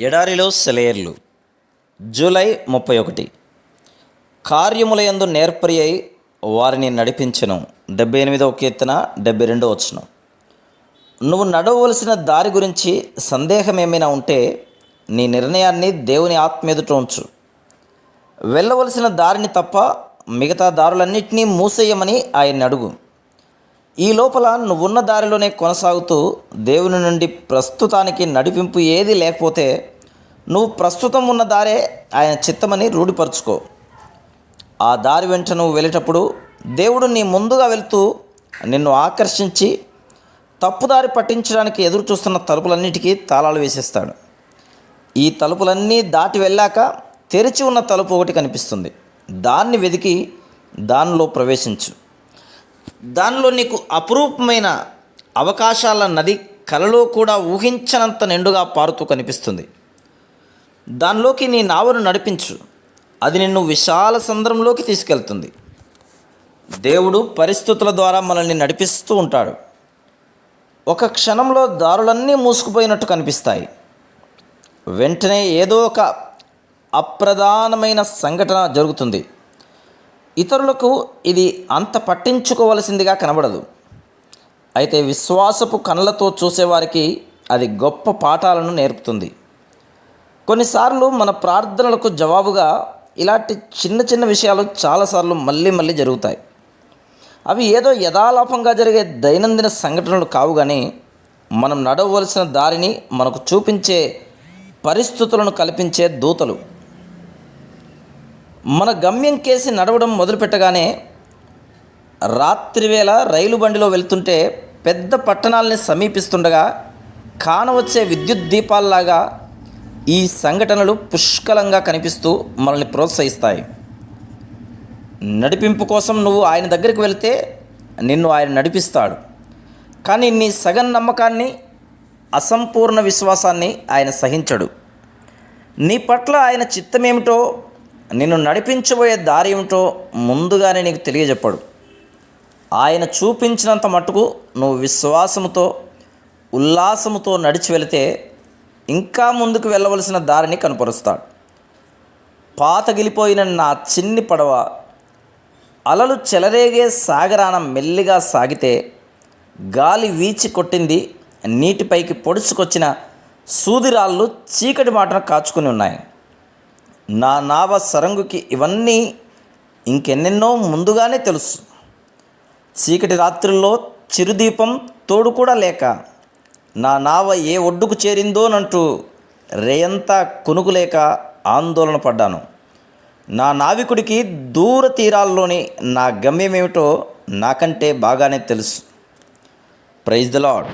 ఎడారిలో సెలయర్లు జూలై ముప్పై ఒకటి. కార్యములయందు నేర్పరి అయి వారిని నడిపించను. డెబ్బై ఎనిమిదవ కీర్తన డెబ్బై రెండో వచ్చును నువ్వు నడవలసిన దారి గురించి సందేహం ఏమైనా ఉంటే నీ నిర్ణయాన్ని దేవుని ఆత్మ ఎదుట ఉంచు. వెళ్ళవలసిన దారిని తప్ప మిగతా దారులన్నింటినీ మూసేయమని ఆయన అడుగు. ఈ లోపల నువ్వున్న దారిలోనే కొనసాగుతూ దేవుని నుండి ప్రస్తుతానికి నడిపింపు ఏది లేకపోతే నువ్వు ప్రస్తుతం ఉన్న దారే ఆయన చిత్తమని రూఢిపరుచుకో. ఆ దారి వెంట నువ్వు వెళ్ళేటప్పుడు దేవుడు నీ ముందుగా వెళ్తూ నిన్ను ఆకర్షించి తప్పుదారి పట్టించడానికి ఎదురు చూస్తున్న తలుపులన్నిటికీ తాళాలు వేసేస్తాడు. ఈ తలుపులన్నీ దాటి వెళ్ళాక తెరిచి ఉన్న తలుపు ఒకటి కనిపిస్తుంది. దాన్ని వెతికి దానిలో ప్రవేశించు. దానిలో నీకు అపురూపమైన అవకాశాల నది కలలో కూడా ఊహించనంత నిండుగా పారుతూ కనిపిస్తుంది. దానిలోకి నీ నావను నడిపించు. అది నిన్ను విశాల సంద్రంలోకి తీసుకెళ్తుంది. దేవుడు పరిస్థితుల ద్వారా మనల్ని నడిపిస్తూ ఉంటాడు. ఒక క్షణంలో దారులన్నీ మూసుకుపోయినట్టు కనిపిస్తాయి. వెంటనే ఏదో ఒక అప్రధానమైన సంఘటన జరుగుతుంది. ఇతరులకు ఇది అంత పట్టించుకోవలసిందిగా కనబడదు. అయితే విశ్వాసపు కళ్ళతో చూసేవారికి అది గొప్ప పాఠాలను నేర్పుతుంది. కొన్నిసార్లు మన ప్రార్థనలకు జవాబుగా ఇలాంటి చిన్న చిన్న విషయాలు చాలాసార్లు మళ్ళీ మళ్ళీ జరుగుతాయి. అవి ఏదో యథాలాపంగా జరిగే దైనందిన సంఘటనలు కావు కానీ మనం నడవలసిన దారిని మనకు చూపించే పరిస్థితులను కల్పించే దూతలు. మన గమ్యం కేసి నడవడం మొదలుపెట్టగానే రాత్రివేళ రైలు బండిలో వెళ్తుంటే పెద్ద పట్టణాలని సమీపిస్తుండగా కానవచ్చే విద్యుత్ దీపాల్లాగా ఈ సంఘటనలు పుష్కలంగా కనిపిస్తూ మనల్ని ప్రోత్సహిస్తాయి. నడిపింపు కోసం నువ్వు ఆయన దగ్గరికి వెళితే నిన్ను ఆయన నడిపిస్తాడు. కానీ నీ సగం నమ్మకాన్ని అసంపూర్ణ విశ్వాసాన్ని ఆయన సహించడు. నీ పట్ల ఆయన చిత్తమేమిటో నిన్ను నడిపించబోయే దారి ఏమిటో ముందుగానే నీకు తెలియజెప్పాడు. ఆయన చూపించినంత మటుకు నువ్వు విశ్వాసముతో ఉల్లాసముతో నడిచి వెళితే ఇంకా ముందుకు వెళ్ళవలసిన దారిని కనపరుస్తాడు. పాతగిలిపోయిన నా చిన్ని పడవ అలలు చెలరేగే సాగరాన మెల్లిగా సాగితే గాలి వీచి కొట్టింది నీటిపైకి పొడుచుకొచ్చిన సూదిరాళ్ళు చీకటి మాటను కాచుకుని ఉన్నాయి. నా నావ సరంగుకి ఇవన్నీ ఇంకెన్నెన్నో ముందుగానే తెలుసు. చీకటి రాత్రుల్లో చిరుదీపం తోడు కూడా లేక నా నావ ఏ ఒడ్డుకు చేరిందోనంటూ రేయంతా కొనుగులేక ఆందోళన పడ్డాను. నా నావికుడికి దూర తీరాల్లోని నా గమ్యమేమిటో నాకంటే బాగానే తెలుసు. Praise the lord